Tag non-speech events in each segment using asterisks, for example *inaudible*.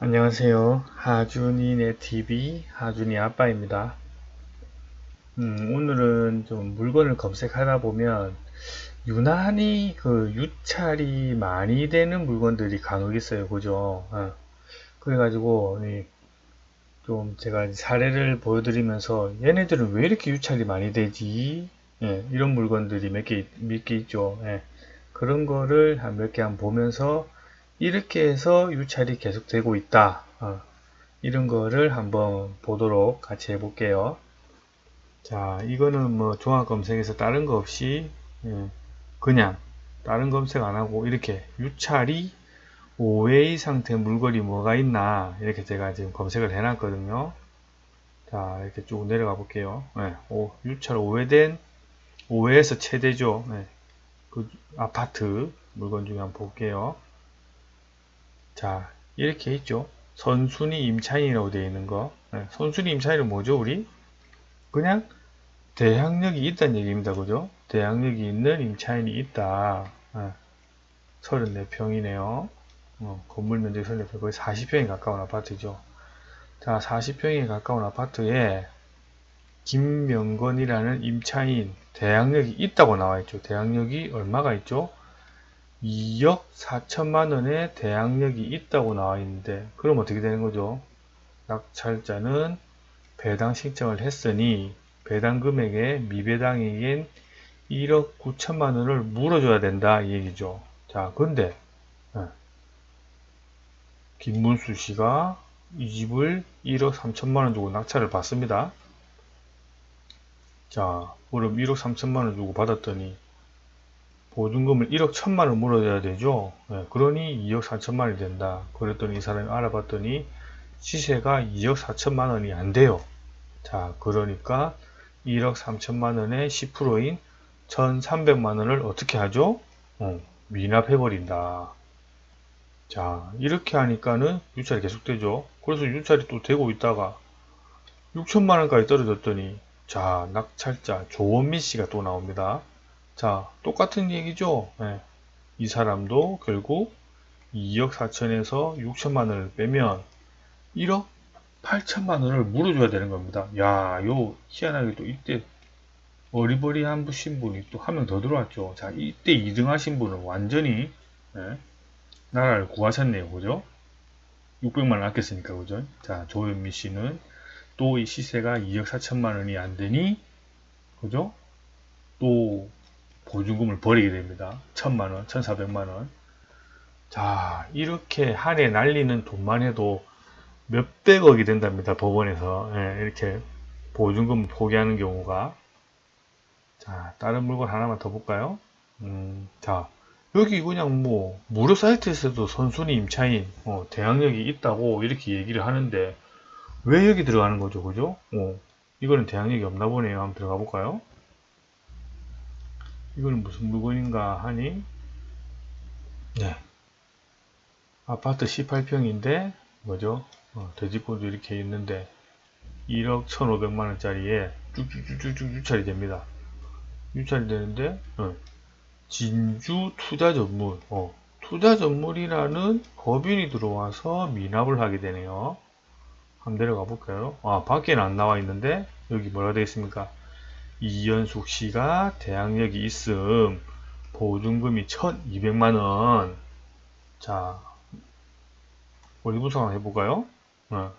안녕하세요. 하준이네 TV 하준이 아빠입니다. 음, 오늘은 좀 물건을 검색하다 보면 유난히 그 유찰이 많이 되는 물건들이 간혹 있어요. 그죠? 어. 그래가지고 이, 좀 제가 사례를 보여드리면서 얘네들은 왜 이렇게 유찰이 많이 되지? 예, 이런 물건들이 몇 개, 몇개 있죠. 예. 그런 거를 한 몇 개 한번 보면서 이렇게 해서 유찰이 계속되고 있다. 어, 이런 거를 한번 보도록 같이 해볼게요. 자, 이거는 뭐 종합 검색에서 다른 거 없이 예, 그냥 다른 검색 안 하고 이렇게 유찰이 5회 이상 된 물건이 뭐가 있나 이렇게 제가 지금 검색을 해놨거든요. 자, 이렇게 쭉 내려가 볼게요. 예, 오, 유찰 5회 된 5회에서 최대죠. 예, 그 아파트 물건 중에 한번 볼게요. 자, 이렇게 있죠. 선순위 임차인이라고 되어 있는 거. 네, 선순위 임차인은 뭐죠, 우리? 그냥 대항력이 있다는 얘기입니다. 그죠? 대항력이 있는 임차인이 있다. 네, 34평이네요. 어, 건물 면적이 34평, 거의 40평에 가까운 아파트죠. 자, 40평에 가까운 아파트에 김명건이라는 임차인 대항력이 있다고 나와 있죠. 대항력이 얼마가 있죠? 2억 4천만 원의 대항력이 있다고 나와 있는데 그럼 어떻게 되는 거죠? 낙찰자는 배당 신청을 했으니 배당 금액의 미배당액인 1억 9천만 원을 물어줘야 된다 이 얘기죠. 자, 근데 네. 김문수 씨가 이 집을 1억 3천만 원 주고 낙찰을 받습니다. 자, 그럼 1억 3천만 원 주고 받았더니 보증금을 1억 1천만 원 물어줘야 되죠. 네, 그러니 2억 4천만 원이 된다. 그랬더니 이 사람이 알아봤더니 시세가 2억 4천만 원이 안 돼요. 자, 그러니까 1억 3천만 원의 10%인 1,300만 원을 어떻게 하죠? 어, 미납해버린다. 자, 이렇게 하니까는 유찰이 계속되죠. 그래서 유찰이 또 되고 있다가 6천만 원까지 떨어졌더니 자, 낙찰자 조원미 씨가 또 나옵니다. 자, 똑같은 얘기죠. 네. 이 사람도 결국 2억 4천에서 6천만 원을 빼면 1억 8천만 원을 물어줘야 되는 겁니다. 야, 요 희한하게 또 이때 어리버리한 부신 분이 또 한 명 더 들어왔죠. 자, 이때 2등 하신 분은 완전히 네, 나라를 구하셨네요. 그죠? 600만 원 아꼈으니까 그죠? 자, 조현미 씨는 또 이 시세가 2억 4천만 원이 안 되니 그죠? 또 보증금을 버리게 됩니다. 천만원, 천사백만원. 자, 이렇게 한 해 날리는 돈만 해도 몇백억이 된답니다. 법원에서. 예, 이렇게 보증금 포기하는 경우가. 자, 다른 물건 하나만 더 볼까요? 음, 자, 여기 그냥 뭐, 무료 사이트에서도 선순위 임차인, 어, 대항력이 있다고 이렇게 얘기를 하는데, 왜 여기 들어가는 거죠? 그죠? 어, 이거는 대항력이 없나 보네요. 한번 들어가 볼까요? 이거는 무슨 물건인가 하니? 네. 아파트 18평인데 뭐죠? 어, 돼지골도 이렇게 있는데 1억 1500만원짜리에 쭉쭉쭉쭉 유찰이 됩니다. 유찰이 되는데 어, 진주 투자 전문 어, 투자 전문이라는 법인이 들어와서 미납을 하게 되네요. 한번 내려가 볼까요? 아 밖에는 안 나와 있는데 여기 뭐라 되어 있습니까 이연숙 씨가 대항력이 있음 보증금이 1200만원 자 우리 분석 해볼까요? 어.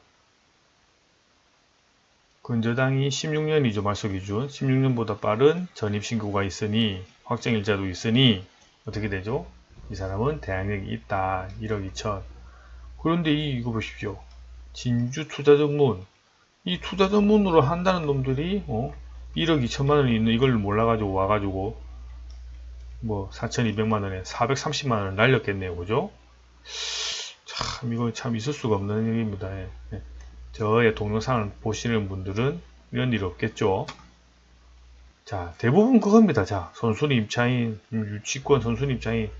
근저당이 16년이죠 말소 기준 16년보다 빠른 전입신고가 있으니 확정일자도 있으니 어떻게 되죠? 이 사람은 대항력이 있다 1억 2천 그런데 이 이거 보십시오 진주 투자전문 이 투자전문으로 한다는 놈들이 어? 1억 2천만 원이 있는 이걸 몰라가지고 와가지고 뭐 4,200만 원에 430만 원을 날렸겠네요. 그죠? 참 이거 참 있을 수가 없는 일입니다. 예. 예. 저의 동영상을 보시는 분들은 이런 일 없겠죠. 자 대부분 그겁니다. 자 선순위 임차인 유치권 선순위 임차인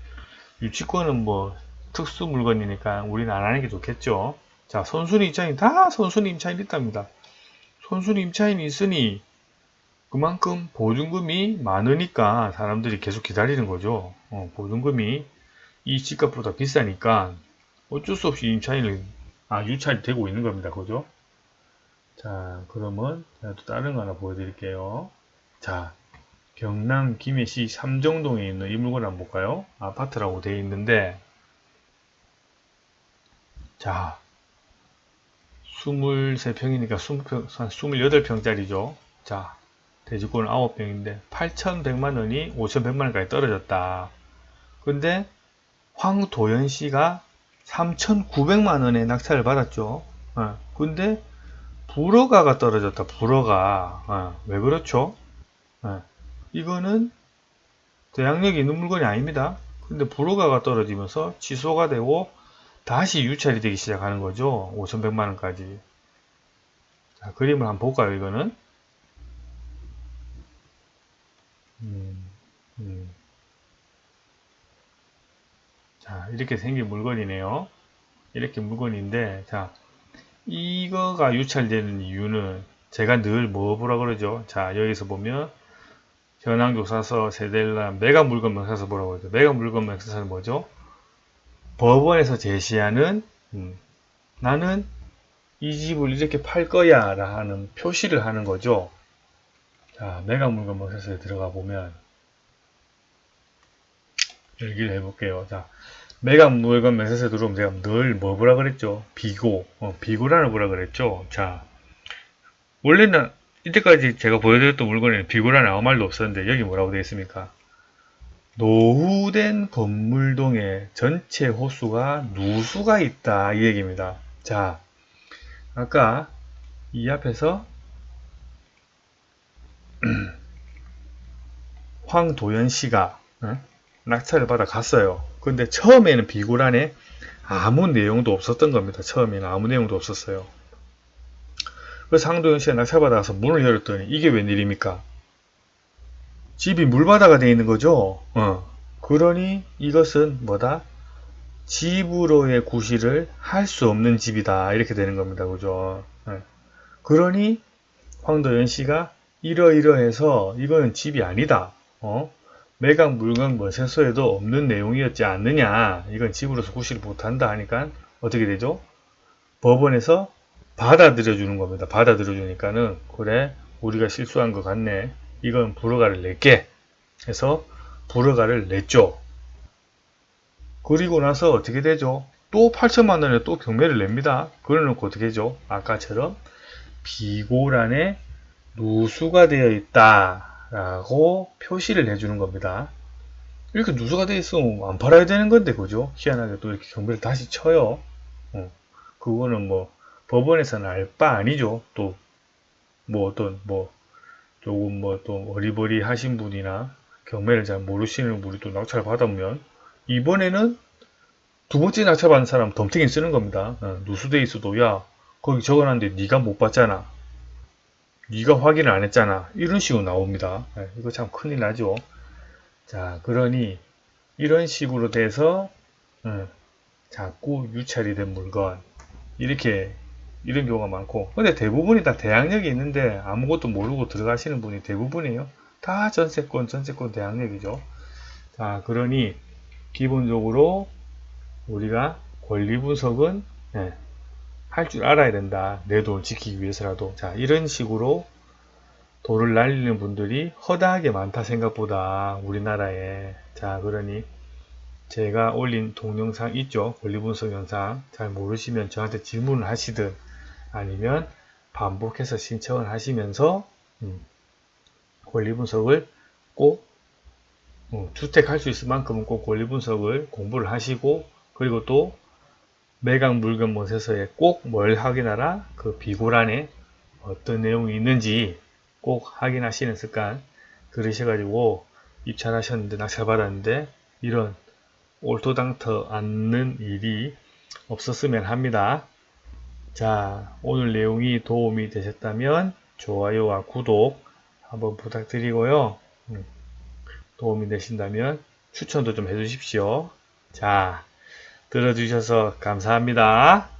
유치권은 뭐 특수 물건이니까 우리는 안 하는 게 좋겠죠. 자 선순위 임차인 다 선순위 임차인 있답니다. 선순위 임차인이 있으니 그만큼 보증금이 많으니까 사람들이 계속 기다리는 거죠. 어, 보증금이 이 집값보다 비싸니까 어쩔 수 없이 임차인을 아, 유찰이 되고 있는 겁니다. 그죠? 자, 그러면 제가 또 다른 거 하나 보여드릴게요. 자, 경남 김해시 삼정동에 있는 이 물건 한번 볼까요? 아파트라고 되어 있는데, 자, 23평이니까 20평, 한 28평짜리죠. 자, 대지권 9평인데 8,100만 원이 5,100만 원까지 떨어졌다. 근데 황도연 씨가 3,900만 원의 낙찰을 받았죠. 어, 근데 불허가가 떨어졌다. 불허가. 어, 왜 그렇죠? 어, 이거는 대항력이 있는 물건이 아닙니다. 근데 불허가가 떨어지면서 취소가 되고 다시 유찰이 되기 시작하는 거죠. 5,100만 원까지. 자, 그림을 한번 볼까요, 이거는? 음, 음. 자, 이렇게 생긴 물건이네요. 이렇게 물건인데, 자, 이거가 유찰되는 이유는 제가 늘 뭐 보라 그러죠? 자, 여기서 보면 현황교사서, 세델라, 메가 물건 명사서 보라고 그러죠. 메가 물건 명사서는 뭐죠? 법원에서 제시하는 음, 나는 이 집을 이렇게 팔 거야 라는 표시를 하는 거죠. 자, 메가 물건 명사서에 들어가 보면 열기를 해볼게요. 자, 메가 물건 명사서에 들어오면 제가 늘 뭐 보라 그랬죠? 비고, 어, 비고란을 보라 그랬죠? 자, 원래는 이때까지 제가 보여드렸던 물건에는 비고란은 아무 말도 없었는데 여기 뭐라고 되어 있습니까? 노후된 건물동에 전체 호수가 누수가 있다 이 얘기입니다. 자, 아까 이 앞에서 *clears throat* 황도연 씨가 어? 낙찰을 받아 갔어요. 근데 처음에는 비굴안에 아무 내용도 없었던 겁니다. 처음에는 아무 내용도 없었어요. 그래서 황도연 씨가 낙찰받아서 문을 열었더니 이게 웬일입니까? 집이 물바다가 되어 있는 거죠. 어. 그러니 이것은 뭐다? 집으로의 구실을 할 수 없는 집이다. 이렇게 되는 겁니다. 그죠? 예. 그러니 황도연 씨가 이러이러해서 이거는 집이 아니다. 어? 매각 물건 뭐세서에도 없는 내용이었지 않느냐. 이건 집으로서 구실을 못한다 하니까 어떻게 되죠? 법원에서 받아들여 주는 겁니다. 받아들여 주니까는 그래 우리가 실수한 것 같네. 이건 불허가를 낼게 해서 불허가를 냈죠. 그리고 나서 어떻게 되죠? 또 8천만 원에 또 경매를 냅니다. 그래놓고 어떻게 되죠? 아까처럼 비고란에 누수가 되어 있다 라고 표시를 해주는 겁니다. 이렇게 누수가 되어 있으면 안 팔아야 되는 건데 그죠? 희한하게 또 이렇게 경매를 다시 쳐요. 어, 그거는 뭐 법원에서는 알 바 아니죠. 또 뭐 어떤 뭐 조금 뭐 또 어리버리 하신 분이나 경매를 잘 모르시는 분이 또 낙찰 받으면 이번에는 두 번째 낙찰 받는 사람 덤탱이 쓰는 겁니다. 어, 누수돼 있어도 야 거기 적어놨는데 네가 못 봤잖아. 네가 확인을 안 했잖아. 이런 식으로 나옵니다. 예, 이거 참 큰일 나죠. 자 그러니 이런 식으로 돼서 음, 자꾸 유찰이 된 물건 이렇게 이런 경우가 많고 근데 대부분이 다 대항력이 있는데 아무것도 모르고 들어가시는 분이 대부분이에요 다 전세권 전세권 대항력이죠 자 그러니 기본적으로 우리가 권리 분석은 네, 할 줄 알아야 된다. 내 돈을 지키기 위해서라도. 자 이런 식으로 돈을 날리는 분들이 허다하게 많다 생각보다 우리나라에. 자 그러니 제가 올린 동영상 있죠? 권리분석 영상. 잘 모르시면 저한테 질문을 하시든 아니면 반복해서 신청을 하시면서 음, 권리분석을 꼭 음, 주택할 수 있을 만큼은 꼭 권리분석을 공부를 하시고 그리고 또 매각 물건 모세서에 꼭 뭘 확인하라 그 비고란에 어떤 내용이 있는지 꼭 확인하시는 습관 그러셔가지고 입찰하셨는데 낙찰받았는데 이런 올토당터 않는 일이 없었으면 합니다. 자, 오늘 내용이 도움이 되셨다면 좋아요와 구독 한번 부탁드리고요. 음, 도움이 되신다면 추천도 좀 해주십시오. 자, 들어주셔서 감사합니다.